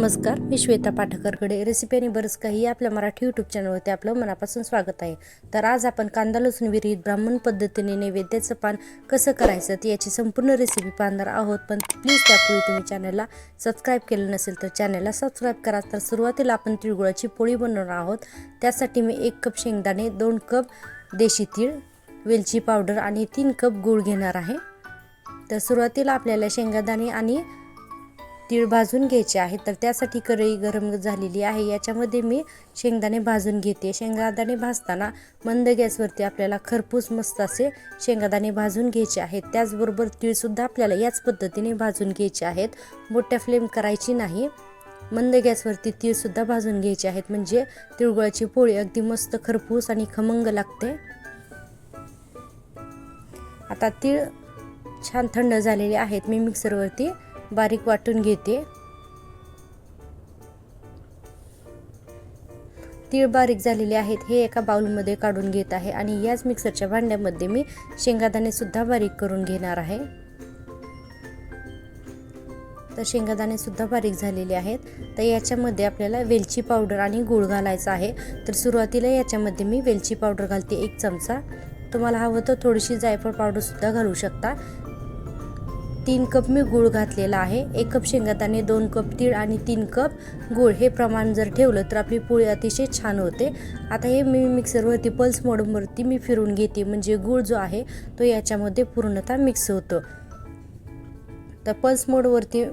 नमस्कार मी श्वेता पाठकरकडे. रेसिपी आणि बरंच काही आपल्या मराठी यूट्यूब चॅनलवरती आपलं मनापासून स्वागत आहे. तर आज आपण कांदा लसूण विरहित ब्राह्मण पद्धतीने नैवेद्याचं पान कसं करायचं ते याची संपूर्ण रेसिपी पाहणार आहोत. पण प्लीज त्यापूर्वी तुम्ही चॅनलला सबस्क्राईब केलं नसेल तर चॅनलला सबस्क्राईब करा. तर सुरुवातीला आपण तिळगुळाची पोळी बनवणार आहोत. त्यासाठी मी एक कप शेंगदाणे दोन कप देशी तीळ वेलची पावडर आणि तीन कप गूळ घेणार आहे. तर सुरुवातीला आपल्याला शेंगादाणे आणि तीळ भाजून घ्यायचे आहे. तर त्यासाठी कढई गरम झालेली आहे. याच्यामध्ये मी शेंगदाणे भाजून घेते. शेंगादाणे भाजताना मंद गॅसवरती आपल्याला खरपूस मस्त असे शेंगादाणे भाजून घ्यायचे आहेत. त्याचबरोबर तीळसुद्धा आपल्याला याच पद्धतीने भाजून घ्यायचे आहेत. मोठ्या फ्लेम करायची नाही. मंद गॅसवरती तीळसुद्धा भाजून घ्यायचे आहेत. म्हणजे तिळगुळाची पोळी अगदी मस्त खरपूस आणि खमंग लागते. आता तीळ छान थंड झालेले आहेत. मी मिक्सरवरती बारीक वाटून घेते. तीळ बारीक झालेले आहेत हे एका बाउलमध्ये काढून घेत आहे आणि याच मिक्सरच्या भांड्यामध्ये मी शेंगादाणे सुद्धा बारीक करून घेणार आहे. तर शेंगादाणे सुद्धा बारीक झालेले आहेत. तर याच्यामध्ये आपल्याला वेलची पावडर आणि गूळ घालायचा आहे. तर सुरुवातीला याच्यामध्ये मी वेलची पावडर घालते एक चमचा. तुम्हाला हवं तर थोडीशी जायफळ पावडरसुद्धा घालू शकता. तीन कप मी गूळ घातलेला आहे. एक कप शेंगादाणे दोन कप तीळ आणि तीन कप गूळ. हे प्रमाण जर ठेवलं तर आपली पोळी अतिशय छान होते. आता हे मी मिक्सरवरती पल्स मोडवरती मी फिरून घेते. म्हणजे गूळ जो आहे तो याच्यामध्ये पूर्णतः मिक्स होतो. तर पल्स मोडवरती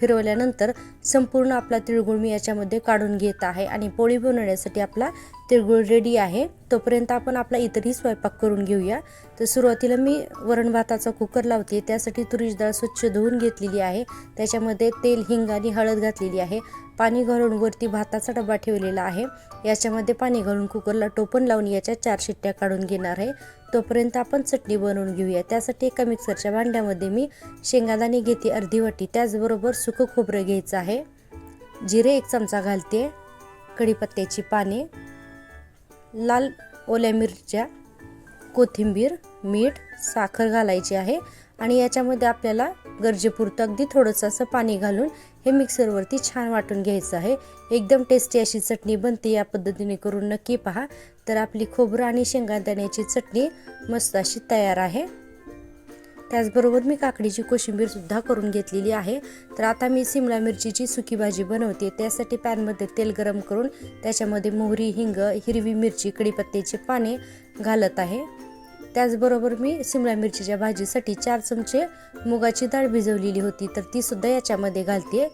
फिरवल्यानंतर संपूर्ण आपला तिळगुळ मी याच्यामध्ये काढून घेत आहे आणि पोळी बनवण्यासाठी आपला तिळगुळ रेडी आहे. तोपर्यंत आपण आपला इतरही स्वयंपाक करून घेऊया. तर सुरुवातीला मी वरण भाताचा कुकर लावते. त्यासाठी तुरीची डाळ स्वच्छ धुवून घेतलेली आहे. त्याच्यामध्ये तेल हिंग आणि हळद घातलेली आहे. पाणी घालून वरती भाताचा डबा ठेवलेला आहे. याच्यामध्ये पाणी घालून कुकरला टोपण लावून याच्या चार शिट्ट्या काढून घेणार आहे. तोपर्यंत आपण चटणी बनवून घेऊया. त्यासाठी एका मिक्सरच्या भांड्यामध्ये मी शेंगादाणे घेते अर्धी वाटी. त्याचबरोबर सुकं खोबरं घ्यायचं आहे. जिरे एक चमचा घालते. कढीपत्त्याची पाने. लाल ओल्या मिरच्या. कोथिंबीर मीठ साखर घालायची आहे. आणि याच्यामध्ये आपल्याला गरजेपुरतं अगदी थोडंसं असं पाणी घालून हे मिक्सरवरती छान वाटून घ्यायचं आहे. एकदम टेस्टी अशी चटणी बनते या पद्धतीने करून नक्की पहा. तर आपली खोबरं आणि शेंगादाण्याची चटणी मस्त अशी तयार आहे. त्याचबरोबर मी काकडीची कोशिंबीरसुद्धा करून घेतलेली आहे. तर आता मी सिमला मिरचीची सुकी भाजी बनवते. त्यासाठी पॅनमध्ये तेल गरम करून त्याच्यामध्ये मोहरी हिंग हिरवी मिरची कडीपत्त्याचे पाने घालत आहे. त्याचबरोबर मी सिमला मिरचीच्या भाजीसाठी चार चमचे मुगाची डाळ भिजवलेली होती तर ती सुद्धा याच्यामध्ये घालते.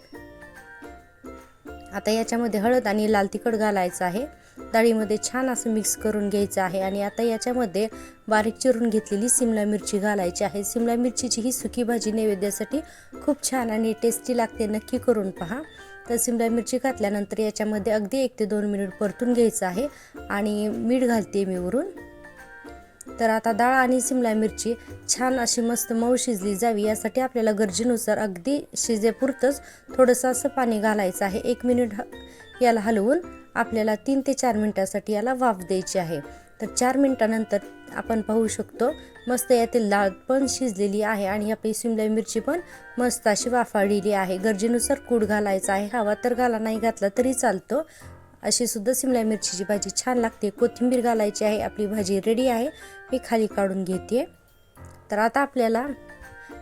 आता याच्यामध्ये हळद आणि लाल तिखट घालायचं आहे. डाळीमध्ये छान असं मिक्स करून घ्यायचं आहे आणि आता याच्यामध्ये बारीक चिरून घेतलेली सिमला मिरची घालायची आहे. सिमला मिरचीची ही सुकी भाजी नैवेद्यासाठी खूप छान आणि टेस्टी लागते. नक्की करून पहा. तर सिमला मिरची घातल्यानंतर याच्यामध्ये अगदी एक ते दोन मिनिट परतून घ्यायचं आहे आणि मीठ घालते मी वरून. तर आता डाळ आणि सिमला मिरची छान अशी मस्त मऊ शिजली जावी यासाठी आपल्याला गरजेनुसार अगदी शिजेपुरतंच थोडंसं असं पाणी घालायचं आहे. एक मिनिट याला हलवून आपल्याला तीन ते चार मिनटासाठी याला वाफ द्यायची आहे. तर चार मिनटानंतर आपण पाहू शकतो मस्त यातील डाळ पण शिजलेली आहे आणि आपली शिमला मिरची पण मस्त अशी वाफाळलेली आहे. गरजेनुसार कूड घालायचा आहे हवा तर घाला नाही घातला तरी चालतो. अशी सुद्धा सिमला मिरचीची भाजी छान लागते. कोथिंबीर घालायची आहे आपली भाजी रेडी आहे. मी खाली काढून घेते तर आता आपल्याला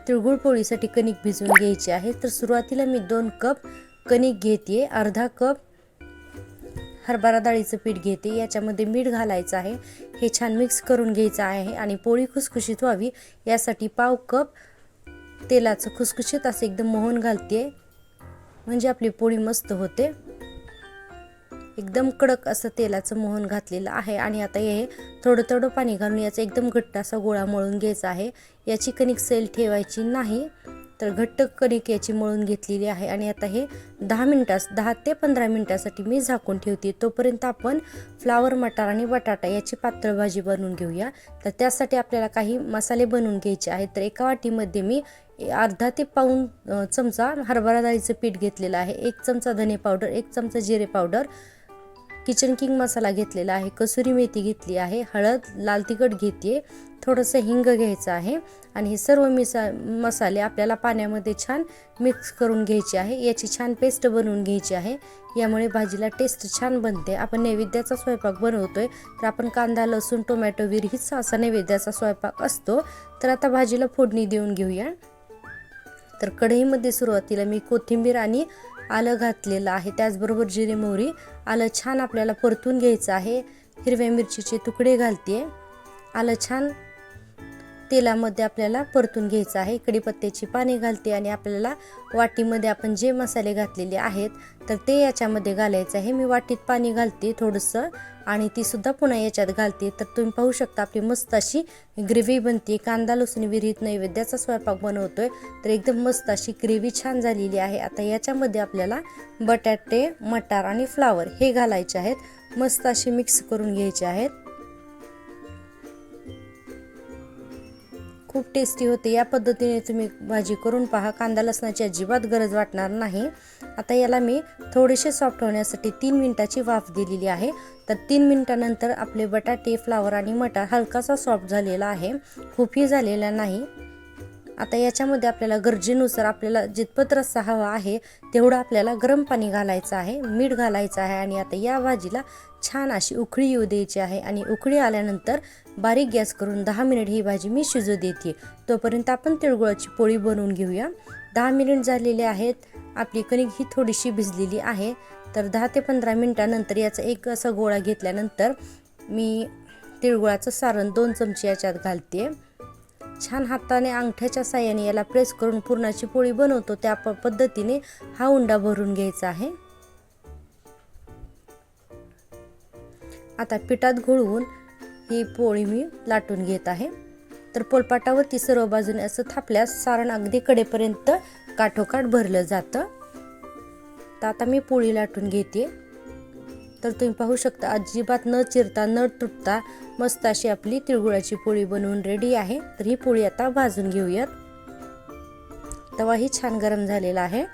तिळगुळ पोळीसाठी कणिक भिजवून घ्यायची आहे. तर सुरुवातीला मी दोन कप कणिक घेते अर्धा कप हरभरा डाळीचं पीठ घेते याच्यामध्ये मीठ घालायचं आहे. हे छान मिक्स करून घ्यायचं आहे आणि पोळी खुसखुशीत व्हावी. यासाठी पाव कप तेलाचं खुसखुशीत असं एकदम मोहन घालते म्हणजे आपली पोळी मस्त होते. एकदम कडक असं तेलाचं मोहन घातलेलं आहे आणि आता हे थोडं थोडं पाणी घालून याचा एकदम घट्ट असा गोळा मळून घ्यायचा आहे. याची कणिक सैल ठेवायची नाही तर घट्ट कणिक याची मळून घेतलेली आहे आणि आता हे दहा मिनटास दहा ते पंधरा मिनटासाठी मी झाकून ठेवते. तोपर्यंत आपण फ्लावर मटार आणि बटाटा याची पातळ भाजी बनवून घेऊया. तर त्यासाठी आपल्याला काही मसाले बनवून घ्यायचे आहेत. तर एका वाटीमध्ये मी अर्धा ते पाऊन चमचा हरभरा डाळीचं पीठ घेतलेलं आहे. एक चमचा धने पावडर एक चमचा जिरे पावडर किचन किंग मसाला घेतलेला आहे कसुरी मेथी घेतली आहे हळद लाल तिखट घेते थोडंसं हिंग घ्यायचं आहे आणि हे सर्व मिसा मसाले आपल्याला पाण्यामध्ये छान मिक्स करून घ्यायचे आहे. याची छान पेस्ट बनवून घ्यायची आहे. यामुळे भाजीला टेस्ट छान बनते. आपण नैवेद्याचा स्वयंपाक बनवतो आहे तर आपण कांदा लसूण टोमॅटो विरहीच असा नैवेद्याचा स्वयंपाक असतो. तर आता भाजीला फोडणी देऊन घेऊया. तर कढईमध्ये सुरुवातीला मी कोथिंबीर आणि आलं घातलेलं आहे. त्याचबरोबर जिरे मोहरी आलं छान आपल्याला परतून घ्यायचं आहे. हिरव्या मिरचीचे तुकडे घालते. आलं छान तेलामध्ये आपल्याला परतून घ्यायचं आहे. कढीपत्त्याची पाने घालते आणि आपल्याला वाटीमध्ये आपण जे मसाले घातलेले आहेत तर ते याच्यामध्ये घालायचं आहे. मी वाटीत पाणी घालते थोडंसं आणि ती सुद्धा पुन्हा याच्यात घालते. तर तुम्ही पाहू शकता आपली मस्त अशी ग्रेव्ही बनते. कांदा लसूण विरहित नैवेद्याचा स्वयंपाक बनवतोय. तर एकदम मस्त अशी ग्रेव्ही छान झालेली आहे. आता याच्यामध्ये आपल्याला बटाटे मटार आणि फ्लावर हे घालायचे आहेत. मस्त असे मिक्स करून घ्यायचे आहेत. खूप टेस्टी होते. या पद्धतीने तुम्ही भाजी करून पहा. कांदा लसणाची अजिबात गरज वाटणार नाही. आता याला मी थोडेसे सॉफ्ट होण्यासाठी तीन मिनिटाची वाफ दिलेली आहे. तर तीन मिनिटानंतर आपले बटाटे फ्लावर आणि मटार हलकासा सॉफ्ट झालेला आहे. खूपही झालेला नाही. आता याच्यामध्ये आपल्याला गरजेनुसार आपल्याला जितपत रस्सा हवा आहे तेवढं आपल्याला गरम पाणी घालायचं आहे मीठ घालायचं आहे आणि आता या भाजीला छान अशी उकळी येऊ द्यायची आहे आणि उकळी आल्यानंतर बारीक गॅस करून दहा मिनिट ही भाजी मी शिजू देते. तोपर्यंत आपण तिळगुळाची पोळी बनवून घेऊया. दहा मिनिट झालेले आहेत. आपली कणिक ही थोडीशी भिजलेली आहे. तर दहा ते पंधरा मिनटानंतर याचा एक असा गोळा घेतल्यानंतर मी तिळगुळाचं सारण दोन चमचे याच्यात घालते. छान हाताने अंगठ्याच्या साह्याने याला प्रेस करून पुरणाची पोळी बनवतो त्या प पद्धतीने हा उंडा भरून घ्यायचा आहे. आता पिठात घोळवून ही पोळी मी लाटून घेत आहे. तर पोलपाटावरती सर्व बाजूने असं थापल्यास सारण अगदी कडेपर्यंत काठोकाठ भरलं जातं. तर आता मी पोळी लाटून घेते. तर तुम्ही पाहू शकता अजिबात न चिरता न तुटता मस्त अशी आपली तिळगुळाची पोळी बनवून रेडी आहे. तर ही पोळी आता भाजून घेऊयात. तवाही छान गरम झालेला आहे.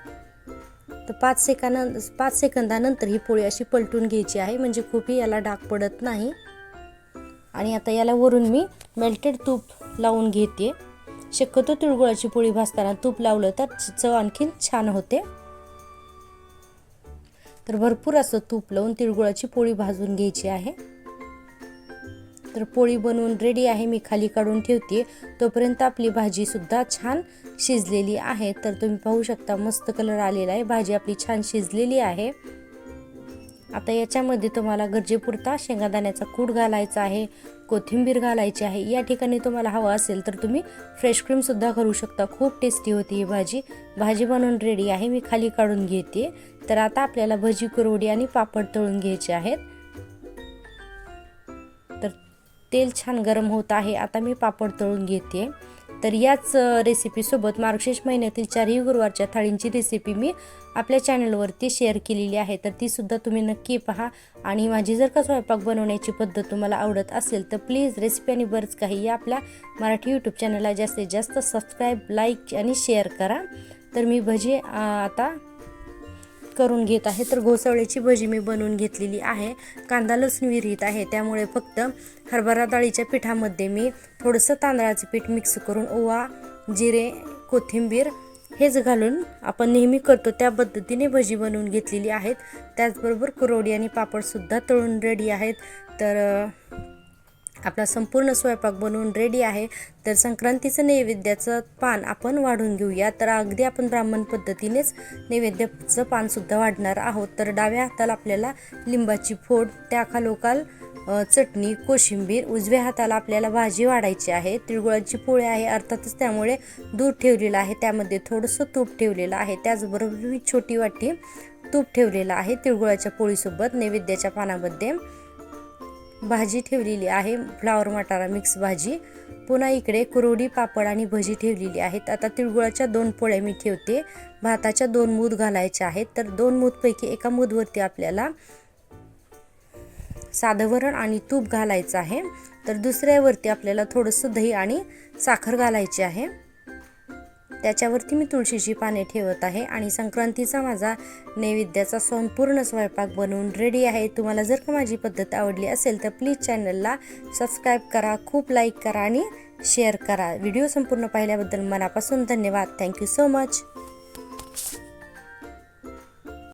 तर पाच सेकंद पाच सेकंदानंतर ही पोळी अशी पलटून घ्यायची आहे म्हणजे खूपही याला डाग पडत नाही. आणि आता याला वरून मी मेल्टेड तूप लावून घेते. शक्यतो तिळगुळाची पोळी भाजताना तूप लावलं तर चव आणखीन छान होते. तर भरपूर असं तूप लावून तिळगुळाची पोळी भाजून घ्यायची आहे. तर पोळी बनवून रेडी आहे. मी खाली काढून ठेवते. तोपर्यंत आपली भाजी सुद्धा छान शिजलेली आहे. तर तुम्ही पाहू शकता मस्त कलर आलेला आहे. भाजी आपली छान शिजलेली आहे. आता याच्यामध्ये तुम्हाला गरजेपुरता शेंगादाण्याचा कूट घालायचा आहे कोथिंबीर घालायची आहे. या ठिकाणी तुम्हाला हवं असेल तर तुम्ही फ्रेश क्रीमसुद्धा करू शकता. खूप टेस्टी होती ही भाजी. भाजी बनवून रेडी आहे. मी खाली काढून घेते. तर आता आपल्याला भजी कुरवडी आणि पापड तळून घ्यायचे आहेत. तर तेल छान गरम होत आहे. आता मी पापड तळून घेते. तर याच रेसिपीसोबत मार्गशीर्ष महिन्यातील चारही गुरुवारच्या थाळींची रेसिपी मी आपल्या चॅनलवरती शेअर केलेली आहे. तर तीसुद्धा तुम्ही नक्की पहा आणि माझी जर का स्वयंपाक बनवण्याची पद्धत तुम्हाला आवडत असेल तर प्लीज रेसिपी आणि बरंच काही या आपल्या मराठी यूट्यूब चॅनलला जास्तीत जास्त सबस्क्राईब लाईक आणि शेअर करा. तर मी भजी आता करून घेत आहे तर घोसावळ्याची भजी मी बनवून घेतलेली आहे. कांदा लसूण विरहित आहे त्यामुळे फक्त हरभरा डाळीच्या पिठामध्ये मी थोडंसं तांदळाचं पीठ मिक्स करून ओवा जिरे कोथिंबीर हेच घालून आपण नेहमी करतो. त्या पद्धतीने भजी बनवून घेतलेली आहेत. त्याचबरोबर कुरवडी आणि पापडसुद्धा तळून रेडी आहेत. तर आपला संपूर्ण स्वयंपाक बनवून रेडी आहे. तर संक्रांतीचं नैवेद्याचं पान आपण वाढून घेऊया. तर अगदी आपण ब्राह्मण पद्धतीनेच नैवेद्याचं पानसुद्धा वाढणार आहोत. तर डाव्या हाताला आपल्याला लिंबाची फोड त्या खालोखाल चटणी कोशिंबीर उजव्या हाताला आपल्याला भाजी वाढायची आहे. तिळगुळाची पोळी आहे अर्थातच त्यामुळे दूध ठेवलेलं आहे. त्यामध्ये थोडंसं तूप ठेवलेलं आहे. त्याचबरोबर मी छोटी वाटी तूप ठेवलेलं आहे तिळगुळाच्या पोळीसोबत नैवेद्याच्या पानामध्ये. भाजी ठेवलेली आहे. फ्लावर मटारा मिक्स भाजी. पुन्हा इकडे कुरोडी पापड आणि भजी ठेवलेली आहेत. आता तिळगुळाच्या दोन पोळ्या मी ठेवते. भाताच्या दोन मूद घालायच्या आहेत. तर दोन मूदपैकी एका मूदवरती आपल्याला साधं वरण आणि तूप घालायचं आहे. तर दुसऱ्यावरती आपल्याला थोडंसं दही आणि साखर घालायची आहे. त्याच्यावरती मी तुळशीची पाने ठेवत आहे आणि संक्रांतीचा माझा नैवेद्याचा संपूर्ण स्वयंपाक बनवून रेडी आहे. तुम्हाला जर का माझी पद्धत आवडली असेल तर प्लीज चॅनलला सबस्क्राईब करा खूप लाईक करा आणि शेअर करा. व्हिडिओ संपूर्ण पाहिल्याबद्दल मनापासून धन्यवाद. Thank you so much